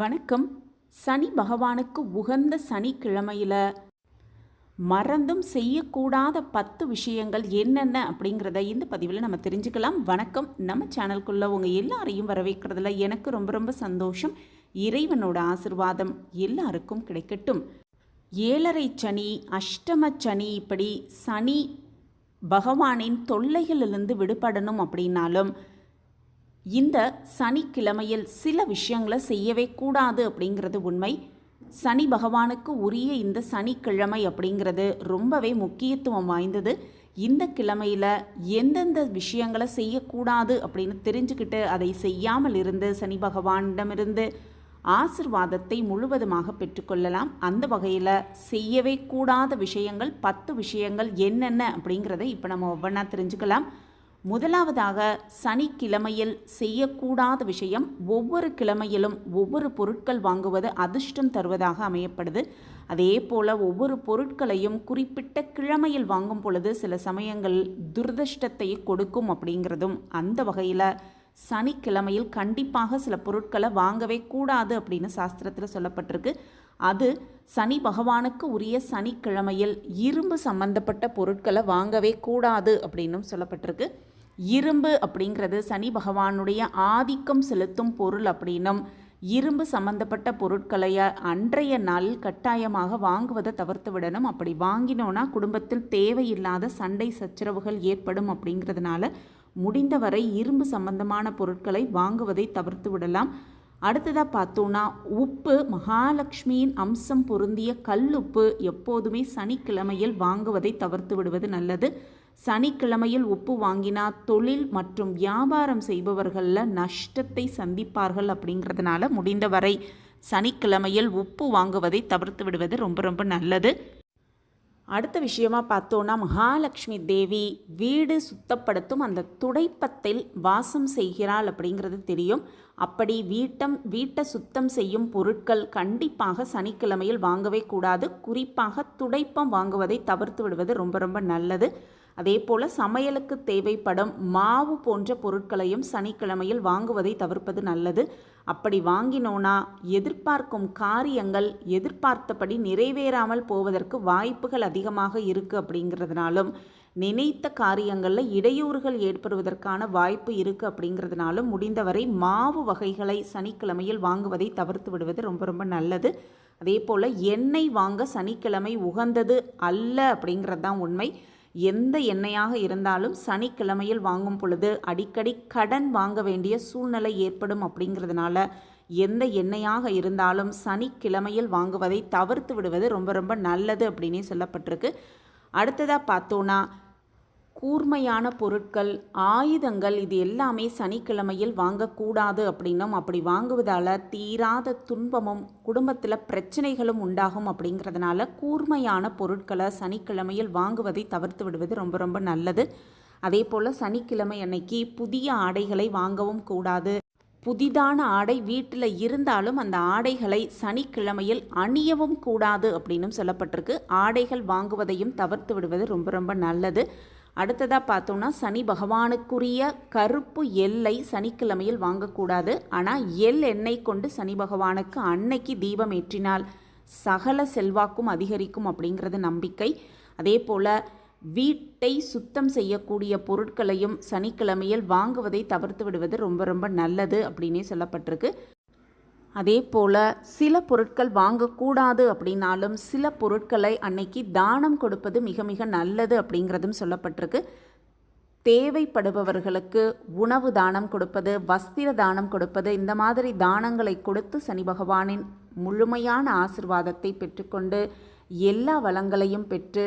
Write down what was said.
வணக்கம். சனி பகவானுக்கு உகந்த சனிக்கிழமையில் மறந்தும் செய்யக்கூடாத பத்து விஷயங்கள் என்னென்ன அப்படிங்கிறத இந்த பதிவில் நம்ம தெரிஞ்சுக்கலாம். வணக்கம். நம்ம சேனலுக்குள்ளே உங்கள் எல்லாரையும் வரவேற்கிறதுல எனக்கு ரொம்ப ரொம்ப சந்தோஷம். இறைவனோட ஆசிர்வாதம் எல்லாருக்கும் கிடைக்கட்டும். ஏழரை சனி அஷ்டம சனி இப்படி சனி பகவானின் தொல்லைகளிலிருந்து விடுபடணும் அப்படின்னாலும் இந்த சனிக்கிழமையில் சில விஷயங்களை செய்யவே கூடாது அப்படிங்கிறது உண்மை. சனி பகவானுக்கு உரிய இந்த சனிக்கிழமை அப்படிங்கிறது ரொம்பவே முக்கியத்துவம் வாய்ந்தது. இந்த கிழமையில் எந்தெந்த விஷயங்களை செய்யக்கூடாது அப்படின்னு தெரிஞ்சுக்கிட்டு அதை செய்யாமல் இருந்து சனி பகவானிடமிருந்து ஆசிர்வாதத்தை முழுவதுமாக பெற்றுக்கொள்ளலாம். அந்த வகையில் செய்யவே கூடாத விஷயங்கள் பத்து விஷயங்கள் என்னென்ன அப்படிங்கிறத இப்போ நம்ம ஒவ்வொன்றா தெரிஞ்சுக்கலாம். முதலாவதாக சனிக்கிழமையில் செய்யக்கூடாத விஷயம் ஒவ்வொரு கிழமையிலும் ஒவ்வொரு பொருட்கள் வாங்குவது அதிர்ஷ்டம் தருவதாக அமையப்படுது. அதே போல் ஒவ்வொரு பொருட்களையும் குறிப்பிட்ட கிழமையில் வாங்கும் பொழுது சில சமயங்கள் துரதிர்ஷ்டத்தை கொடுக்கும் அப்படிங்கிறதும் அந்த வகையில் சனிக்கிழமையில் கண்டிப்பாக சில பொருட்களை வாங்கவே கூடாது அப்படின்னு சாஸ்திரத்தில் சொல்லப்பட்டிருக்கு. அது சனி பகவானுக்கு உரிய சனிக்கிழமையில் இரும்பு சம்பந்தப்பட்ட பொருட்களை வாங்கவே கூடாது அப்படின்னும் சொல்லப்பட்டிருக்கு. இரும்பு அப்படிங்கிறது சனி பகவானுடைய ஆதிக்கம் செலுத்தும் பொருள் அப்படின்னும் இரும்பு சம்பந்தப்பட்ட பொருட்களை அன்றைய நாள் கட்டாயமாக வாங்குவதை தவிர்த்து விடணும். அப்படி வாங்கினோன்னா குடும்பத்தில் தேவையில்லாத சண்டை சச்சரவுகள் ஏற்படும் அப்படிங்கிறதுனால முடிந்தவரை இரும்பு சம்பந்தமான பொருட்களை வாங்குவதை தவிர்த்து விடலாம். அடுத்ததாக பார்த்தோன்னா உப்பு மகாலட்சுமியின் அம்சம் பொருந்திய கல்லுப்பு எப்போதுமே சனிக்கிழமையில் வாங்குவதை தவிர்த்து விடுவது நல்லது. சனிக்கிழமையில் உப்பு வாங்கினா தொழில் மற்றும் வியாபாரம் செய்பவர்களில் நஷ்டத்தை சந்திப்பார்கள் அப்படிங்கிறதுனால முடிந்தவரை சனிக்கிழமையில் உப்பு வாங்குவதை தவிர்த்து விடுவது ரொம்ப ரொம்ப நல்லது. அடுத்த விஷயமா பார்த்தோன்னா மகாலட்சுமி தேவி வீடு சுத்தப்படுத்தும் அந்த துடைப்பத்தில் வாசம் செய்கிறாள் அப்படிங்கிறது தெரியும். அப்படி வீட்டம் வீட்டை சுத்தம் செய்யும் பொருட்கள் கண்டிப்பாக சனிக்கிழமையில் வாங்கவே கூடாது. குறிப்பாக துடைப்பம் வாங்குவதை தவிர்த்து விடுவது ரொம்ப ரொம்ப நல்லது. அதே போல் சமையலுக்கு தேவைப்படும் மாவு போன்ற பொருட்களையும் சனிக்கிழமையில் வாங்குவதை தவிர்ப்பது நல்லது. அப்படி வாங்கினோன்னா எதிர்பார்க்கும் காரியங்கள் எதிர்பார்த்தபடி நிறைவேறாமல் போவதற்கு வாய்ப்புகள் அதிகமாக இருக்குது அப்படிங்கிறதுனாலும் நினைத்த காரியங்களில் இடையூறுகள் ஏற்படுவதற்கான வாய்ப்பு இருக்குது அப்படிங்கிறதுனாலும் முடிந்தவரை மாவு வகைகளை சனிக்கிழமையில் வாங்குவதை தவிர்த்து விடுவது ரொம்ப ரொம்ப நல்லது. அதே போல் எண்ணெய் வாங்க சனிக்கிழமை உகந்தது அல்ல அப்படிங்கிறது தான் உண்மை. எந்த எண்ணெயாக இருந்தாலும் சனிக்கிழமையில் வாங்கும் பொழுது அடிக்கடி கடன் வாங்க வேண்டிய சூழ்நிலை ஏற்படும் அப்படிங்கிறதுனால எந்த எண்ணெயாக இருந்தாலும் சனிக்கிழமையில் வாங்குவதை தவிர்த்து விடுவது ரொம்ப ரொம்ப நல்லது அப்படின்னே சொல்லப்பட்டிருக்கு. அடுத்ததாக பார்த்தோன்னா கூர்மையான பொருட்கள் ஆயுதங்கள் இது எல்லாமே சனிக்கிழமையில் வாங்கக்கூடாது அப்படின்னும் அப்படி வாங்குவதால் தீராத துன்பமும் குடும்பத்தில் பிரச்சனைகளும் உண்டாகும் அப்படிங்கிறதுனால கூர்மையான பொருட்களை சனிக்கிழமையில் வாங்குவதை தவிர்த்து விடுவது ரொம்ப ரொம்ப நல்லது. அதே போல் சனிக்கிழமை அன்னைக்கு புதிய ஆடைகளை வாங்கவும் கூடாது. புதிதான ஆடை வீட்டில் இருந்தாலும் அந்த ஆடைகளை சனிக்கிழமையில் அணியவும் கூடாது அப்படின்னும் சொல்லப்பட்டிருக்கு. ஆடைகள் வாங்குவதையும் தவிர்த்து விடுவது ரொம்ப ரொம்ப நல்லது. அடுத்ததாக பார்த்தோம்னா சனி பகவானுக்குரிய கருப்பு எல்லை சனிக்கிழமையில் வாங்கக்கூடாது. ஆனால் எல் எண்ணெய் கொண்டு சனி பகவானுக்கு அன்னைக்கு தீபம் ஏற்றினால் சகல செல்வாக்கும் அதிகரிக்கும் அப்படிங்கிறது நம்பிக்கை. அதே போல் வீட்டை சுத்தம் செய்யக்கூடிய பொருட்களையும் சனிக்கிழமையில் வாங்குவதை தவிர்த்து விடுவது ரொம்ப ரொம்ப நல்லது அப்படின்னே சொல்லப்பட்டிருக்கு. அதே போல் சில பொருட்கள் வாங்கக்கூடாது அப்படின்னாலும் சில பொருட்களை அன்னைக்கு தானம் கொடுப்பது மிக மிக நல்லது அப்படிங்கிறதும் சொல்லப்பட்டிருக்கு. தேவைப்படுபவர்களுக்கு உணவு தானம் கொடுப்பது வஸ்திர தானம் கொடுப்பது இந்த மாதிரி தானங்களை கொடுத்து சனி பகவானின் முழுமையான ஆசிர்வாதத்தை பெற்றுக்கொண்டு எல்லா வளங்களையும் பெற்று